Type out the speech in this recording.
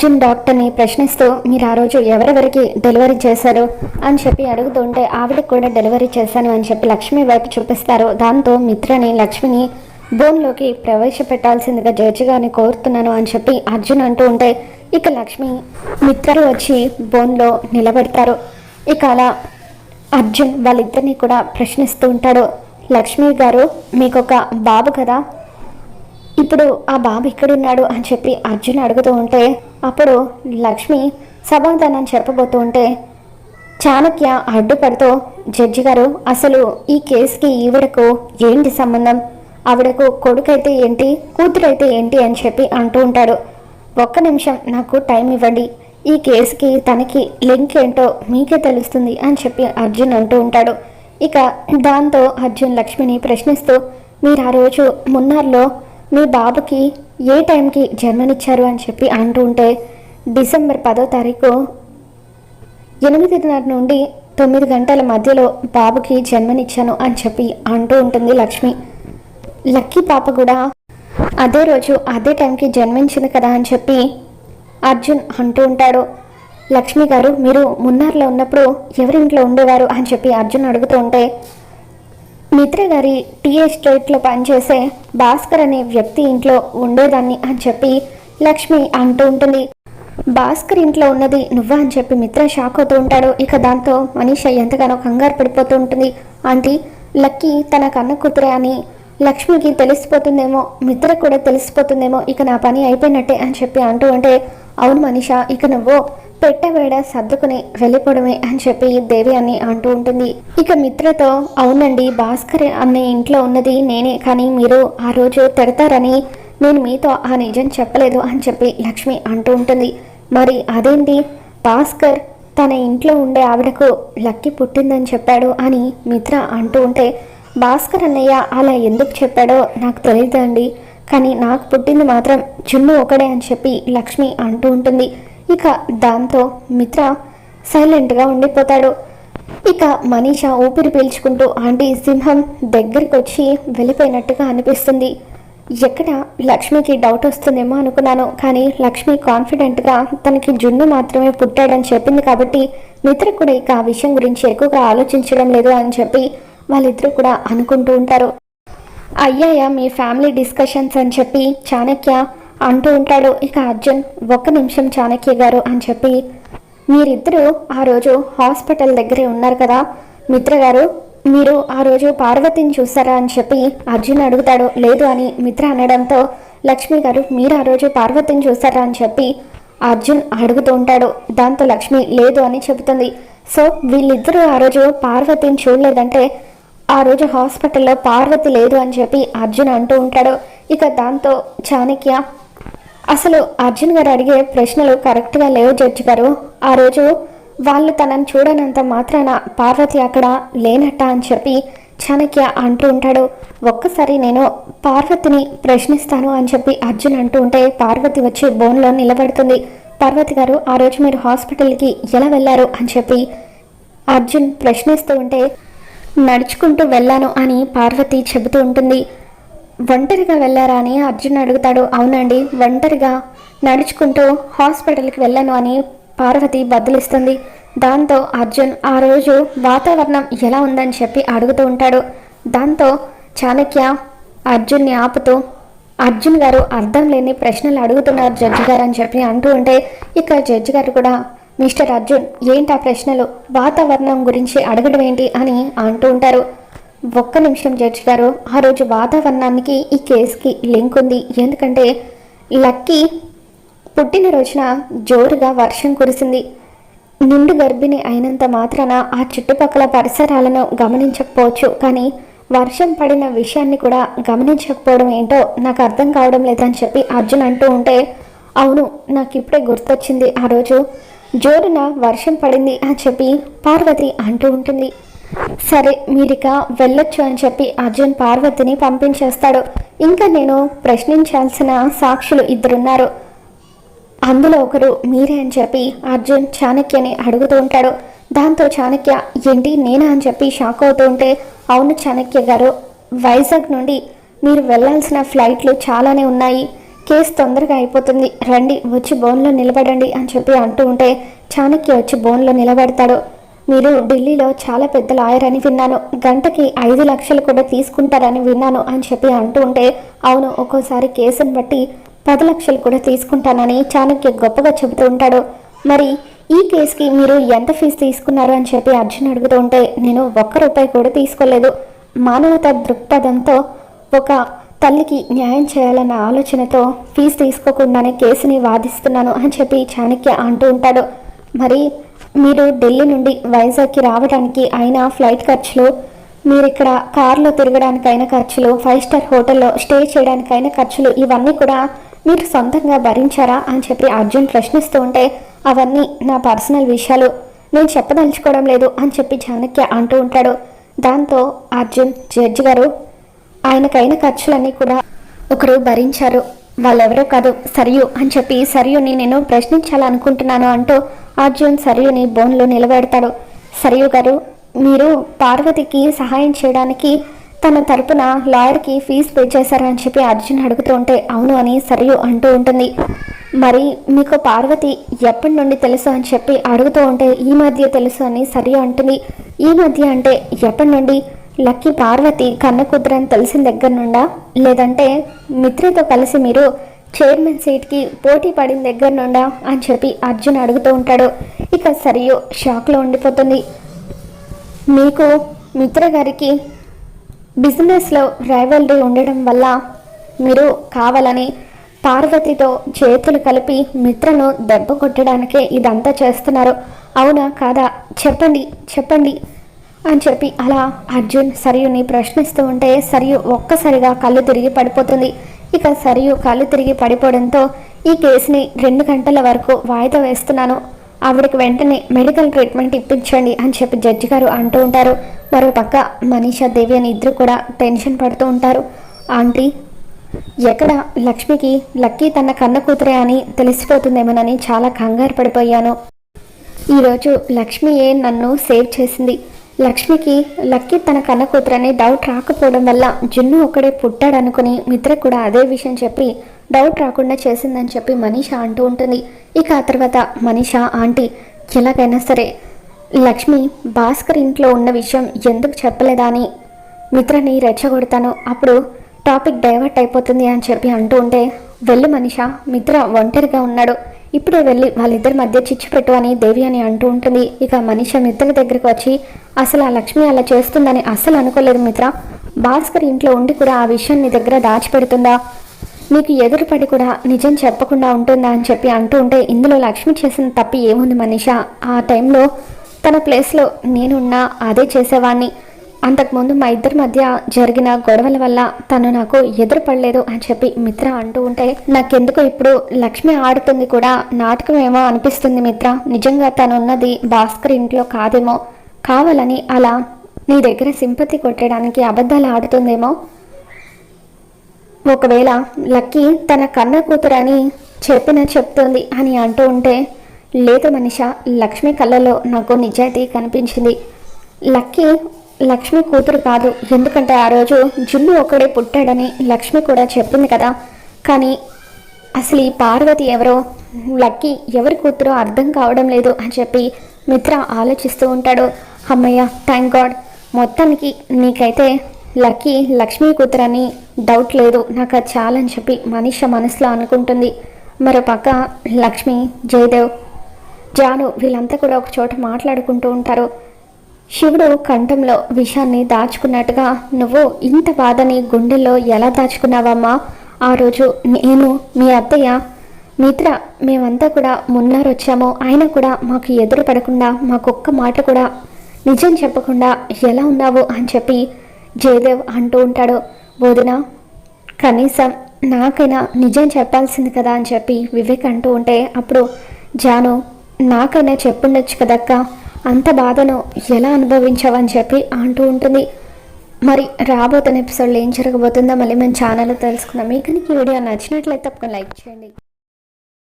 అర్జున్ డాక్టర్ని ప్రశ్నిస్తూ మీరు ఆ రోజు ఎవరెవరికి డెలివరీ చేశారు? అని చెప్పి అడుగుతుంటే ఆవిడకి కూడా డెలివరీ చేశాను అని చెప్పి లక్ష్మి వైపు చూపిస్తారు. దాంతో మిత్రని లక్ష్మిని బోన్లోకి ప్రవేశపెట్టాల్సిందిగా జడ్జి గారిని కోరుతున్నాను అని చెప్పి అర్జున్ అంటూ ఉంటే ఇక లక్ష్మి మిత్రలు వచ్చి బోన్లో నిలబెడతారు. ఇక అలా అర్జున్ వాళ్ళిద్దరిని కూడా ప్రశ్నిస్తూ ఉంటాడు. లక్ష్మి గారు మీకు ఒక బాబు కదా? ఇప్పుడు ఆ బాబు ఇక్కడున్నాడు అని చెప్పి అర్జున్ అడుగుతూ ఉంటే అప్పుడు లక్ష్మి సమాధానం చెప్పబోతూ ఉంటే చాణక్య అడ్డుపడుతూ జడ్జి గారు అసలు ఈ కేసుకి ఈవిడకు ఏంటి సంబంధం? ఆవిడకు కొడుకైతే ఏంటి కూతురైతే ఏంటి అని చెప్పి అంటూ ఉంటాడు. ఒక్క నిమిషం నాకు టైం ఇవ్వండి. ఈ కేసుకి తనకి లింక్ ఏంటో మీకే తెలుస్తుంది అని చెప్పి అర్జున్ అంటూ ఉంటాడు. ఇక దాంతో అర్జున్ లక్ష్మిని ప్రశ్నిస్తూ మీరు ఆ రోజు మున్నార్లో మీ బాబుకి ఏ టైంకి జన్మనిచ్చారు అని చెప్పి అంటూ ఉంటే డిసెంబర్ పదో తారీఖు ఎనిమిదిన్నర నుండి తొమ్మిది గంటల మధ్యలో బాబుకి జన్మనిచ్చాను అని చెప్పి అంటూ ఉంటుంది లక్ష్మి. లక్కీ పాప కూడా అదే రోజు అదే టైంకి జన్మించింది కదా అని చెప్పి అర్జున్ అంటూ ఉంటాడు. లక్ష్మి గారు మీరు మున్నార్లో ఉన్నప్పుడు ఎవరింట్లో ఉండేవారు అని చెప్పి అర్జున్ అడుగుతూ ఉంటే మిత్ర గారి టీ ఎస్టేట్లో పనిచేసే భాస్కర్ అనే వ్యక్తి ఇంట్లో ఉండేదాన్ని అని చెప్పి లక్ష్మి అంటూ ఉంటుంది. భాస్కర్ ఇంట్లో ఉన్నది నువ్వా అని చెప్పి మిత్ర షాక్ అవుతూ ఉంటాడు. ఇక దాంతో మనీష ఎంతగానో కంగారు పడిపోతూ ఉంటుంది. ఆంటీ లక్కీ తన కన్న కూతురే అని లక్ష్మికి తెలిసిపోతుందేమో మిత్ర కూడా తెలిసిపోతుందేమో ఇక నా పని అయిపోయినట్టే అని చెప్పి అంటూ ఉంటే అవును మనీష ఇక నువ్వు పెట్టవేడ సర్దుకుని వెళ్ళిపోవడమే అని చెప్పి దేవి అని అంటూ ఉంటుంది. ఇక మిత్రతో అవునండి భాస్కర్ అనే ఇంట్లో ఉన్నది నేనే కానీ మీరు ఆ రోజు తిడతారని నేను మీతో ఆ నిజం చెప్పలేదు అని చెప్పి లక్ష్మి అంటూ ఉంటుంది. మరి అదేంటి? భాస్కర్ తన ఇంట్లో ఉండే ఆవిడకు లక్కి పుట్టిందని చెప్పాడు అని మిత్ర అంటూ ఉంటే భాస్కర్ అన్నయ్య అలా ఎందుకు చెప్పాడో నాకు తెలియదండి కానీ నాకు పుట్టింది మాత్రం చున్ను ఒకడే అని చెప్పి లక్ష్మి అంటూ ఉంటుంది. ఇక దాంతో మిత్ర సైలెంట్గా ఉండిపోతాడు. ఇక మనీష ఊపిరి పీల్చుకుంటూ ఆంటీ సింహం దగ్గరికి వచ్చి వెళ్ళిపోయినట్టుగా అనిపిస్తుంది. ఎక్కడ లక్ష్మికి డౌట్ వస్తుందేమో అనుకున్నాను కానీ లక్ష్మి కాన్ఫిడెంట్గా తనకి జున్ను మాత్రమే పుట్టాడని చెప్పింది కాబట్టి మిత్ర కూడా ఇక ఆ విషయం గురించి ఎక్కువగా ఆలోచించడం లేదు అని చెప్పి వాళ్ళిద్దరూ కూడా అనుకుంటూ ఉంటారు. అయ్యాయా మీ ఫ్యామిలీ డిస్కషన్స్ అని చెప్పి చాణక్య అంటూ ఉంటాడు. ఇక అర్జున్ ఒక్క నిమిషం చాణక్య గారు అని చెప్పి మీరిద్దరూ ఆ రోజు హాస్పిటల్ దగ్గరే ఉన్నారు కదా? మిత్ర గారు మీరు ఆ రోజు పార్వతిని చూసారా అని చెప్పి అర్జున్ అడుగుతాడు. లేదు అని మిత్ర అనడంతో లక్ష్మి గారు మీరు ఆ రోజు పార్వతిని చూసారా అని చెప్పి అర్జున్ అడుగుతూ ఉంటాడు. దాంతో లక్ష్మి లేదు అని చెబుతుంది. సో వీళ్ళిద్దరూ ఆ రోజు పార్వతిని చూడలేదంటే ఆ రోజు హాస్పిటల్లో పార్వతి లేదు అని చెప్పి అర్జున్ అంటూ ఉంటాడు. ఇక దాంతో చాణక్య అసలు అర్జున్ గారు అడిగే ప్రశ్నలు కరెక్ట్గా లేవు జడ్జి గారు. ఆ రోజు వాళ్ళు తనని చూడనంత మాత్రాన పార్వతి అక్కడ లేనట్ట అని చెప్పి చాణక్య అంటూ ఉంటాడు. ఒక్కసారి నేను పార్వతిని ప్రశ్నిస్తాను అని చెప్పి అర్జున్ అంటూ ఉంటే పార్వతి వచ్చి బోన్లో నిలబడుతుంది. పార్వతి గారు ఆ రోజు మీరు హాస్పిటల్కి ఎలా వెళ్ళారు? అని చెప్పి అర్జున్ ప్రశ్నిస్తూ ఉంటే నడుచుకుంటూ వెళ్ళాను అని పార్వతి చెబుతూ ఉంటుంది. ఒంటరిగా వెళ్ళారా అని అర్జున్ అడుగుతాడు. అవునండి ఒంటరిగా నడుచుకుంటూ హాస్పిటల్కి వెళ్ళాను అని పార్వతి బదులిస్తుంది దాంతో అర్జున్ ఆ రోజు వాతావరణం ఎలా ఉందని చెప్పి అడుగుతూ ఉంటాడు. దాంతో చాణక్య అర్జున్ని ఆపుతూ అర్జున్ గారు అర్థం లేని ప్రశ్నలు అడుగుతున్నారు జడ్జి గారు అని చెప్పి అంటూ ఉంటే ఇక జడ్జి గారు కూడా మిస్టర్ అర్జున్ ఏంటి ఆ ప్రశ్నలు? వాతావరణం గురించి అడగడం ఏంటి అని అంటూ ఉంటారు. ఒక్క నిమిషం జడ్జి గారు. ఆ రోజు వాతావరణానికి ఈ కేసుకి లింక్ ఉంది. ఎందుకంటే లక్కీ పుట్టినరోజున జోరుగా వర్షం కురిసింది. నిండు గర్భిణి అయినంత మాత్రాన ఆ చుట్టుపక్కల పరిసరాలను గమనించకపోవచ్చు. కానీ వర్షం పడిన విషయాన్ని కూడా గమనించకపోవడం ఏంటో నాకు అర్థం కావడం లేదని చెప్పి అర్జున్ అంటూ ఉంటే అవును నాకు ఇప్పుడే గుర్తొచ్చింది. ఆ రోజు జోరున వర్షం పడింది అని చెప్పి పార్వతి అంటూ ఉంటుంది. సరే మీరిక వెళ్ళొచ్చు అని చెప్పి అర్జున్ పార్వతిని పంపించేస్తాడు. ఇంకా నేను ప్రశ్నించాల్సిన సాక్షులు ఇద్దరున్నారు. అందులో ఒకరు మీరే అని చెప్పి అర్జున్ చాణక్యని అడుగుతూ ఉంటాడు. దాంతో చాణక్య ఏంటి నేనా అని చెప్పి షాక్ అవుతూ ఉంటే అవును చాణక్య గారు వైజాగ్ నుండి మీరు వెళ్ళాల్సిన ఫ్లైట్లు చాలానే ఉన్నాయి. కేసు తొందరగా అయిపోతుంది. రండి వచ్చి బోన్లో నిలబడండి అని చెప్పి అంటూ ఉంటే చాణక్య వచ్చి బోన్లో నిలబడతాడు. మీరు ఢిల్లీలో చాలా పెద్ద లాయర్ అని విన్నాను. గంటకి ఐదు లక్షలు కూడా తీసుకుంటారని విన్నాను అని చెప్పి అంటూ ఉంటే అవును ఒక్కోసారి కేసును బట్టి పది లక్షలు కూడా తీసుకుంటానని చాణక్య గొప్పగా చెబుతూ ఉంటాడు. మరి ఈ కేసుకి మీరు ఎంత ఫీజు తీసుకున్నారు అని చెప్పి అర్జున్ అడుగుతూ ఉంటే నేను ఒక్క రూపాయి కూడా తీసుకోలేదు. మానవత దృక్పథంతో ఒక తల్లికి న్యాయం చేయాలన్న ఆలోచనతో ఫీజు తీసుకోకుండానే కేసుని వాదిస్తున్నాను అని చెప్పి చాణక్య అంటూ ఉంటాడు. మరి మీరు ఢిల్లీ నుండి వైజాగ్కి రావడానికి అయిన ఫ్లైట్ ఖర్చులు మీరు ఇక్కడ కార్లో తిరగడానికి అయిన ఖర్చులు ఫైవ్ స్టార్ హోటల్లో స్టే చేయడానికి అయిన ఖర్చులు ఇవన్నీ కూడా మీరు సొంతంగా భరించారా అని చెప్పి అర్జున్ ప్రశ్నిస్తూ ఉంటే అవన్నీ నా పర్సనల్ విషయాలు. నేను చెప్పదలుచుకోవడం లేదు అని చెప్పి చాణక్య అంటూ ఉంటాడు. దాంతో అర్జున్ జడ్జి గారు ఆయనకైన ఖర్చులన్నీ కూడా ఒకరు భరించారు. వాళ్ళెవరో కాదు సరియు అని చెప్పి సరియుని నేను ప్రశ్నించాలనుకుంటున్నాను అంటూ అర్జున్ సరియుని బోన్లో నిలబెడతాడు. సరియు గారు మీరు పార్వతికి సహాయం చేయడానికి తన తరపున లాయర్కి ఫీజు పే చేశారని చెప్పి అర్జున్ అడుగుతూ ఉంటే అవును అని సరియు అంటూ ఉంటుంది. మరి మీకు పార్వతి ఎప్పటి నుండి తెలుసు అని చెప్పి అడుగుతూ ఉంటే ఈ మధ్య తెలుసు అని సరియు అంటుంది. ఈ మధ్య అంటే ఎప్పటి నుండి? లక్కీ పార్వతి కన్న కుదురని తెలిసిన దగ్గర నుండా? లేదంటే మిత్రతో కలిసి మీరు చైర్మన్ సీట్కి పోటీ పడిన దగ్గర నుండా? అని చెప్పి అర్జున్ అడుగుతూ ఉంటాడు. ఇక సరియు షాక్లో ఉండిపోతుంది. మీకు మిత్ర గారికి బిజినెస్లో రైవల్రీ ఉండడం వల్ల మీరు కావాలని పార్వతితో చేతులు కలిపి మిత్రను దెబ్బ కొట్టడానికే ఇదంతా చేస్తున్నారు. అవునా కాదా? చెప్పండి చెప్పండి. అని చెప్పి అలా అర్జున్ సరియుని ప్రశ్నిస్తూ ఉంటే సరియు ఒక్కసారిగా కళ్ళు తిరిగి పడిపోతుంది. ఇక సరియు కళ్ళు తిరిగి పడిపోవడంతో ఈ కేసుని రెండు గంటల వరకు వాయిదా వేస్తున్నాను. ఆవిడకి వెంటనే మెడికల్ ట్రీట్మెంట్ ఇప్పించండి అని చెప్పి జడ్జి గారు అంటూ ఉంటారు. మరోపక్క మనీషా దేవి అని ఇద్దరు కూడా టెన్షన్ పడుతూ ఉంటారు. ఆంటీ ఎక్కడ లక్ష్మికి లక్కీ తన కన్న కూతురే అని తెలిసిపోతుందేమోనని చాలా కంగారు పడిపోయాను. ఈరోజు లక్ష్మియే నన్ను సేవ్ చేసింది? లక్ష్మికి లక్కీ తన కన్న కూతురని డౌట్ రాకపోవడం వల్ల జున్ను ఒక్కడే పుట్టాడనుకుని మిత్ర కూడా అదే విషయం చెప్పి డౌట్ రాకుండా చేసిందని చెప్పి మనీషా అంటూ ఉంటుంది. ఇక ఆ తర్వాత మనీషా ఆంటీ ఎలాగైనా సరే లక్ష్మి భాస్కర్ ఇంట్లో ఉన్న విషయం ఎందుకు చెప్పలేదా అని మిత్రని రెచ్చగొడతాను. అప్పుడు టాపిక్ డైవర్ట్ అయిపోతుంది అని చెప్పి అంటూ ఉంటే వెళ్ళు మనిషా మిత్ర ఒంటరిగా ఉన్నాడు. ఇప్పుడే వెళ్ళి వాళ్ళిద్దరి మధ్య చిచ్చు పెట్టు అని దేవి అని అంటూ ఉంటుంది. ఇక మనిషి మిత్రుల దగ్గరికి వచ్చి అసలు ఆ లక్ష్మి అలా చేస్తుందని అస్సలు అనుకోలేదు మిత్ర. భాస్కర్ ఇంట్లో ఉండి కూడా ఆ విషయం నీ దగ్గర దాచిపెడుతుందా? నీకు ఎదురుపడి కూడా నిజం చెప్పకుండా ఉంటుందా? అని చెప్పి అంటూ ఉంటే ఇందులో లక్ష్మి చేసిన తప్పి ఏముంది మనిష? ఆ టైంలో తన ప్లేస్లో నేనున్నా అదే చేసేవాడిని అంతకుముందు మా ఇద్దరి మధ్య జరిగిన గొడవల వల్ల తను నాకు ఎదురుపడలేదు అని చెప్పి మిత్ర అంటూ ఉంటే నాకెందుకు ఇప్పుడు లక్ష్మి ఆడుతుంది కూడా నాటకమేమో అనిపిస్తుంది మిత్ర. నిజంగా తను ఉన్నది భాస్కర్ ఇంట్లో కాదేమో. కావాలని అలా నీ దగ్గర సింపతి కొట్టడానికి అబద్ధాలు ఆడుతుందేమో. ఒకవేళ లక్కీ తన కన్న కూతురని చెప్పిన చెప్తుంది అని అంటూ ఉంటే లేదు మనిష లక్ష్మి కళ్ళలో నాకు నిజాయితీ కనిపించింది. లక్కీ లక్ష్మి కూతురు కాదు. ఎందుకంటే ఆ రోజు జుల్లు ఒక్కడే పుట్టాడని లక్ష్మి కూడా చెప్పింది కదా. కానీ అసలు ఈ పార్వతి ఎవరో? లక్కీ ఎవరి కూతురో అర్థం కావడం లేదు అని చెప్పి మిత్ర ఆలోచిస్తూ ఉంటాడు. అమ్మయ్య థ్యాంక్ గాడ్ మొత్తానికి నీకైతే లక్కీ లక్ష్మీ కూతురని డౌట్ లేదు. నాకు అది చాలని చెప్పి మనిష మనసులో అనుకుంటుంది. మరో పక్క లక్ష్మి జయదేవ్ జాను వీళ్ళంతా కూడా ఒక చోట మాట్లాడుకుంటూ ఉంటారు. శివుడు కంఠంలో విషాన్ని దాచుకున్నట్టుగా నువ్వు ఇంత బాధని గుండెల్లో ఎలా దాచుకున్నావమ్మా? ఆ రోజు నేను మీ అత్తయ్య మిత్ర మేమంతా కూడా మున్నారు వచ్చాము ఆయన కూడా మాకు ఎదురు పడకుండా మాకొక్క మాట కూడా నిజం చెప్పకుండా ఎలా ఉన్నావు? అని చెప్పి జయదేవ్ అంటూ ఉంటాడు. బోధన కనీసం నాకైనా నిజం చెప్పాల్సింది కదా? అని చెప్పి వివేక్ అంటూ ఉంటే అప్పుడు జాను నాకైనా చెప్పుండొచ్చు కదక్కా? అంత బాధను ఎలా అనుభవించావని చెప్పి అంటూ ఉంటుంది. మరి రాబోతున్న ఎపిసోడ్లో ఏం జరగబోతుందో మళ్ళీ మన ఛానల్లో తెలుసుకుందాం. మీకు ఈ వీడియో నచ్చినట్లయితే తప్పకుండా లైక్ చేయండి.